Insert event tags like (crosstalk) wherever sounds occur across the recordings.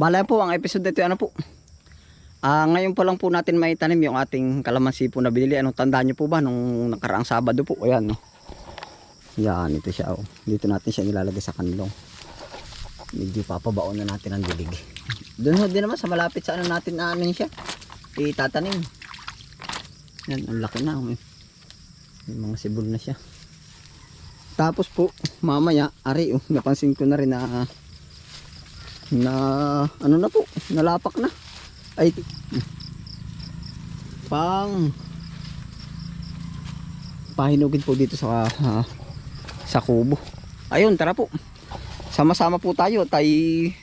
Bala po ang episode nito ano po. Ah, ngayon pa lang po natin may tanim yung ating kalamansi po na binili. Anong tanda niyo po ba nung nakaraang Sabado po? Ayan no. Yan, ito siya oh. Dito natin siya nilalagay sa kanlong. Medyo papabaon na natin ang dilig. Doon din naman sa malapit sa ano natin na ano siya. Itatanim. Yan, ang laki na. oh. May mga sibol na siya. Tapos po, mamaya, ari, oh, napansin ko na rin na na ano na po, nalapak na. Ay, pang pahinugin po dito sa ah, sa kubo. Ayun, tara po. Sama-sama po tayo. Tayo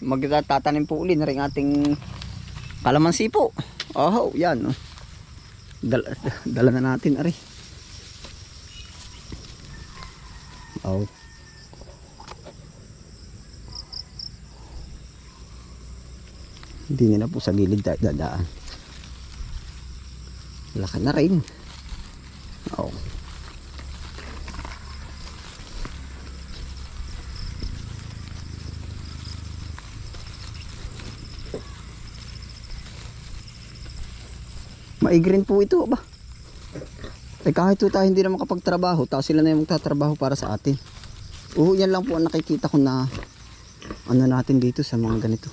magtatanim po uli na rin ating kalamansi po. Oh, yan. Oh. Dala, (laughs) dala na natin, ari. Oh. Hindi nila po sa gilid dadaan. Laki na rin. Oh. Maigrin po ito ba? Eh kahit po tayo hindi na makapagtrabaho, tapos sila na yung magtatrabaho para sa atin. Oo, yan lang po ang nakikita ko na ano natin dito sa mga ganito.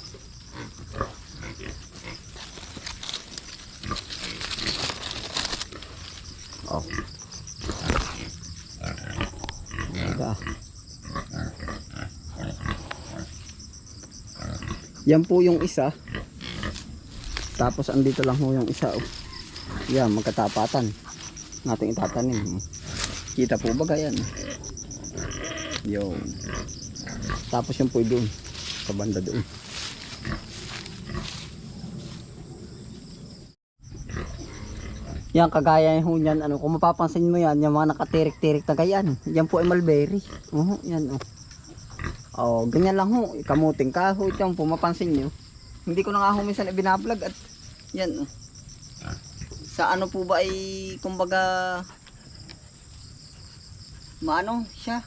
Oh. Aga. Yan po yung isa. Tapos andito lang ho yung isa. Oh. Yan, magkatapatan. Nating itatanim. oh. Kita po ba yan? Yun. Tapos yung po doon. Sa banda doon. Yan, kagaya ho yan. Ano, kung mapapansin mo yan, yung mga nakatirik-tirik na ganyan. Yan po ay mulberry. Oo, yan oh. Oh, ganyan lang ho. Kamuting kahoy. Yan po, mapansin nyo. Hindi ko na nga ho minsan ibinablog at yan. Sa ano po ba ay, kumbaga, maano siya.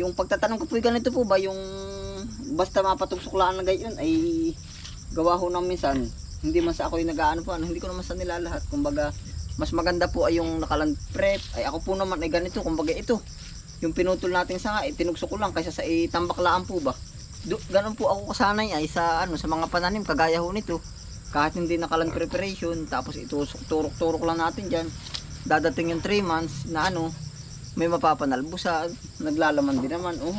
Yung pagtatanong ko po ganito po ba, yung basta mapatugsuklaan na gayon ay gawa ho ng minsan hindi man sa ako yung nag-aano po, ano, hindi ko naman sa nila lahat. Kumbaga, mas maganda po ay yung nakaland prep. Ay ako po naman ay ganito, kumbaga ito. Yung pinutol natin sa nga, itinugso ko lang kaysa sa itambaklaan po ba. Do, ganun po ako kasanay ay sa ano sa mga pananim kagaya ho nito. Kahit hindi nakaland preparation, tapos itusok turok-turok lang natin diyan. Dadating yung 3 months na ano, may mapapanalbusan, naglalaman din naman. Oh.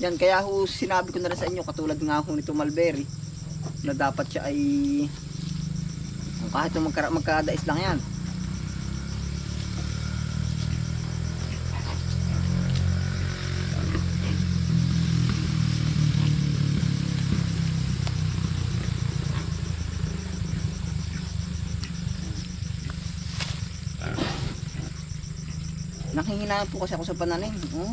Yan kaya ho sinabi ko na rin sa inyo katulad nga ho nito mulberry na dapat siya ay kahit magka, magkadais lang yan Nanghihinayang po kasi ako sa pananim. Oh.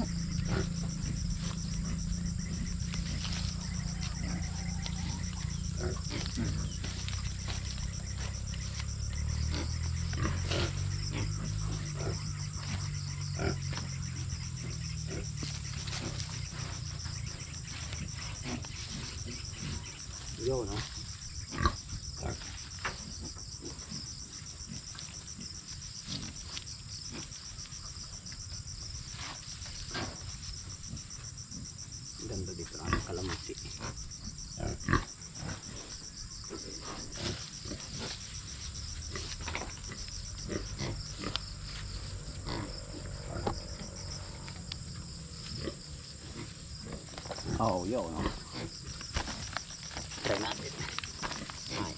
Yun, no? Ganda kalamansi. Oh, yo, no? Try natin. Ay.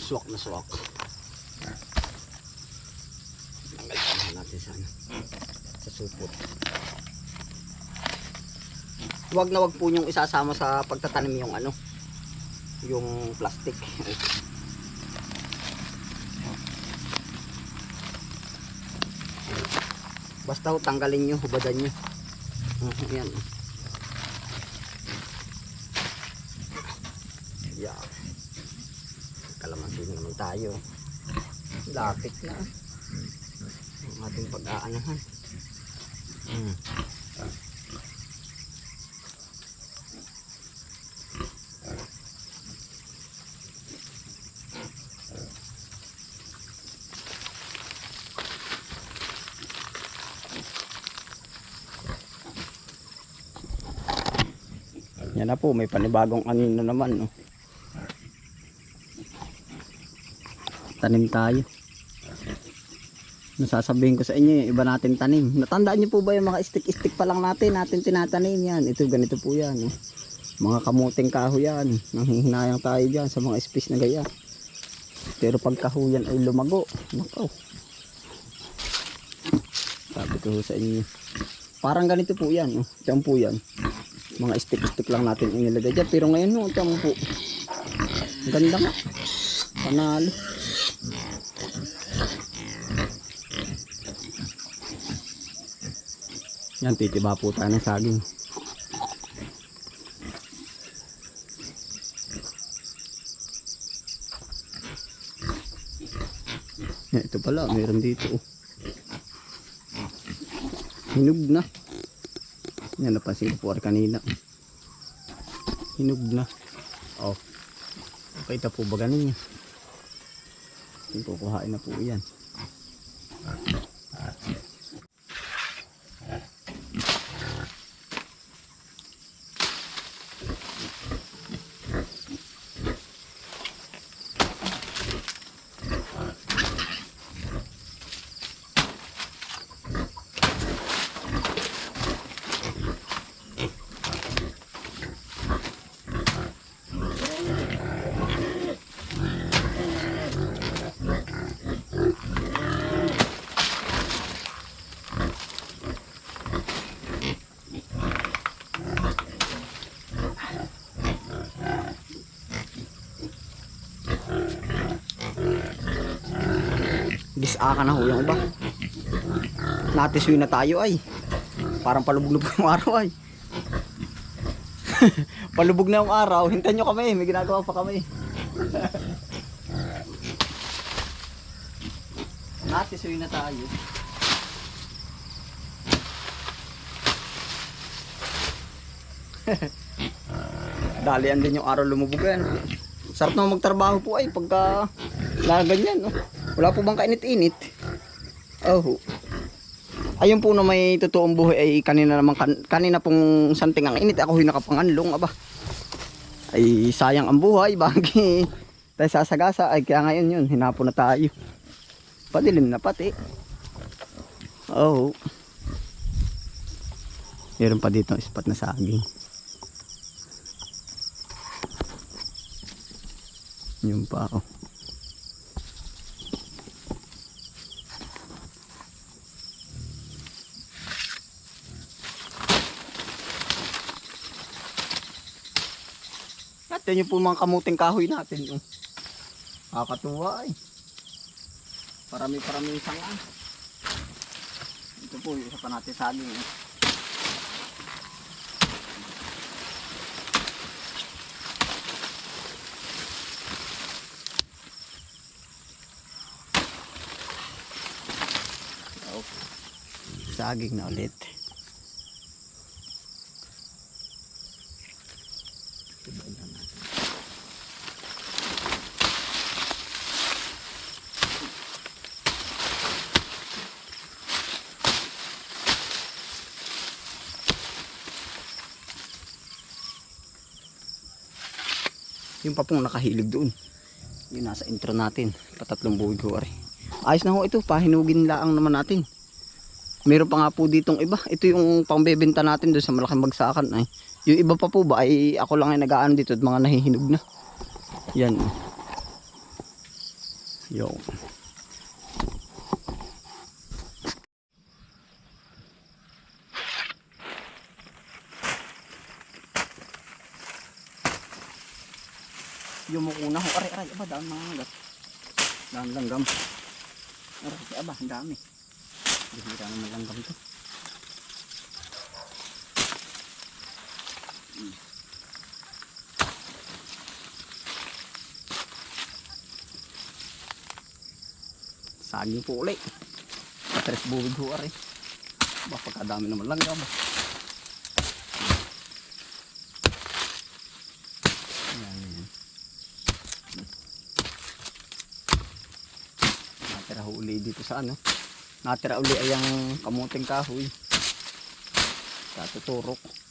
Swak na swak. Tanggal natin sa ano. Sa supot. Huwag na wag po yung isasama sa pagtatanim yung ano. Yung plastic. Basta ho, tanggalin nyo, hubadan nyo. Mhm, Yan. Yeah. Kalamansin naman tayo. Lapit na. Ang ating pag-aanahan. Mm. Yan na po, may panibagong anino naman. No? Tanim tayo. Nasasabihin ko sa inyo, yung iba natin tanim. Natandaan niyo po ba yung mga stick-stick pa lang natin, natin tinatanim yan. Ito, ganito po yan. No? Mga kamuting kahoy yan. Nanghihinayang tayo dyan sa mga space na gaya. Pero pag kahuyan ay lumago, nakaw. Sabi ko sa inyo. Parang ganito po yan. Oh. Diyan po yan. Mga stick-stick lang natin inilagay dyan. Pero ngayon no, diyan po. Ganda nga. Panalo. Yan, titiba po tayo ng saging. Ito pala, meron dito. Oh. Hinog na. Yan, napansin ko po kanina. Hinog na. Oh. Ito po ba ganun niya? Yung kukuhain na po yan. Gisaka na ho yung iba. Natiswi na tayo ay. Parang palubog-lubog yung araw ay. (laughs) palubog na yung araw. Hintayin nyo kami. May ginagawa pa kami. (laughs) Natiswi na tayo. (laughs) Dalian din yung araw lumubog yan. Sarap naman magtrabaho po ay pagka na ganyan. Oh. Wala po bang kainit-init? Oh. Ayun po na may totoong buhay ay kanina naman kan, kanina pong santing ang init ako yung nakapanganlong aba. Ay sayang ang buhay (laughs) bagi tayo sasagasa ay kaya ngayon yun hinapo na tayo. Padilim na pati. Oh. Meron pa dito spot na saging. Yun pa oh. Yan yung po mga kamuting kahoy natin. Yung kakatuwa ay. Parami-parami sanga. Ito po isa pa natin saging. Eh. Oh. Saging na ulit. Tibayin lang natin. Yung pa pong nakahilig doon. Yung nasa intro natin. Patatlong buwig ho ari. Ayos na ho ito. Pahinugin laang naman natin. Meron pa nga po ditong iba. Ito yung pangbebenta natin doon sa malaking bagsakan. Ay. Yung iba pa po ba ay ako lang ay nag-aano dito at mga nahihinog na. Yan. Yo. Yung mukuna ho. Aray, aray. Aba, daan mga hagat. Daan langgam. Aray, aba, ang dami. Bihira naman langgam to. Saging po ulit. Patres buwig ho ari. Ba, pagkadami naman. Yan, yan. Natira ho uli dito sa ano. Natira uli ay ang kamuting kahoy. Katuturok.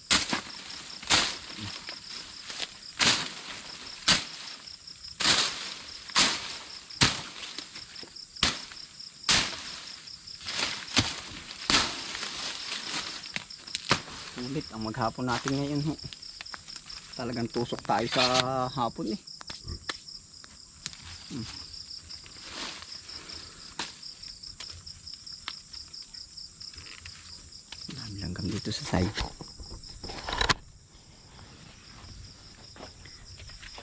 Ulit ang maghapon natin ngayon ho. Talagang tusok tayo sa hapon eh. Hmm. Dami langgam dito sa side.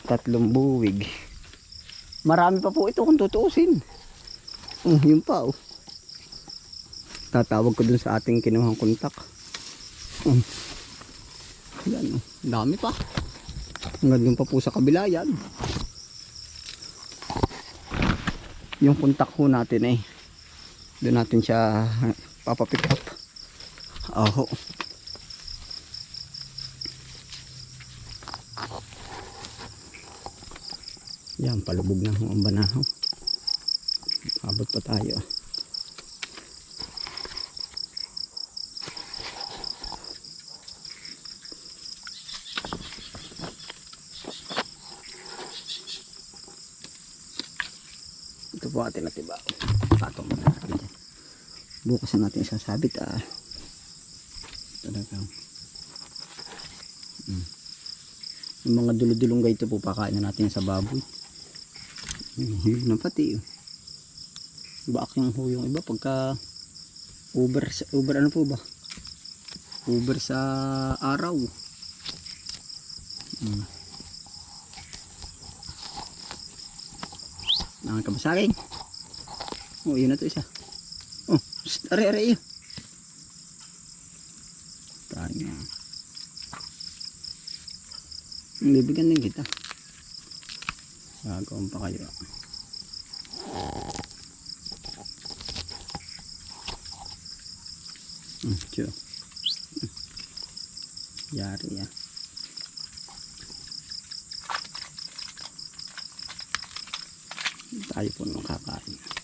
Tatlong buwig. Marami pa po ito kung tutuusin. Oh, yun pa oh. Tatawag ko dun sa ating kinuhang kontak. Oh. Yan oh. Dami pa. Hanggang dun pa po sa kabila yan. Yung kontak ho natin eh. Doon natin siya papapick up. Oho. Yan, palubog na ang banahaw. Abot pa tayo. Natin ba? Patong mo na natin dyan. Bukas na natin sasabit ah. Talagang. Mm. Yung mga duludulong ito po pakain na natin sa baboy. Mm, Yun na pati. oh. Baak yung ho yung iba pagka over, over ano po ba? Over sa araw. Mm. Nakaka ba sa akin? Oh, yun na to isa. Oh, shit, are, are, yun. Tanya. Bibigyan din kita. Gagawin pa kayo. Hmm, tiyo. Hmm. Yari yan. Tayo po nung kakain.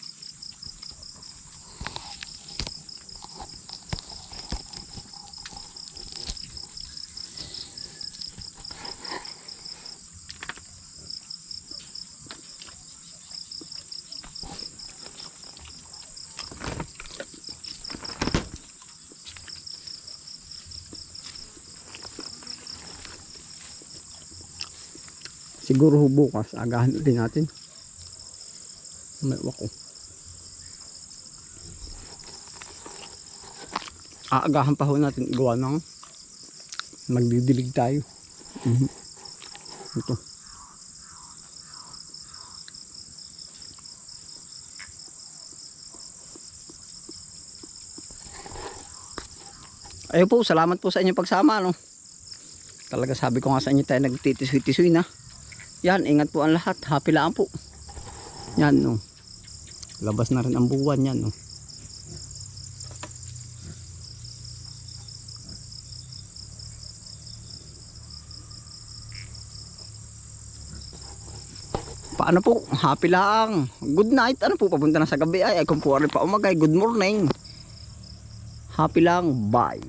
Siguro bukas, agahan ulit natin. May uwak ko. Aagahan pa ho natin gawa ng magdidilig tayo. Mhm. Ito. Ayun po, salamat po sa inyong pagsama. No? Talaga sabi ko nga sa inyo tayo nagtitisoy-tisoy na. Yan, ingat po ang lahat. Happy lang po. Yan, no. Labas na rin ang buwan yan, no. Paano po? Happy lang. Good night. Ano po? Papunta na sa gabi. Ay, ay kung po pa umagay. Good morning. Happy lang. Bye.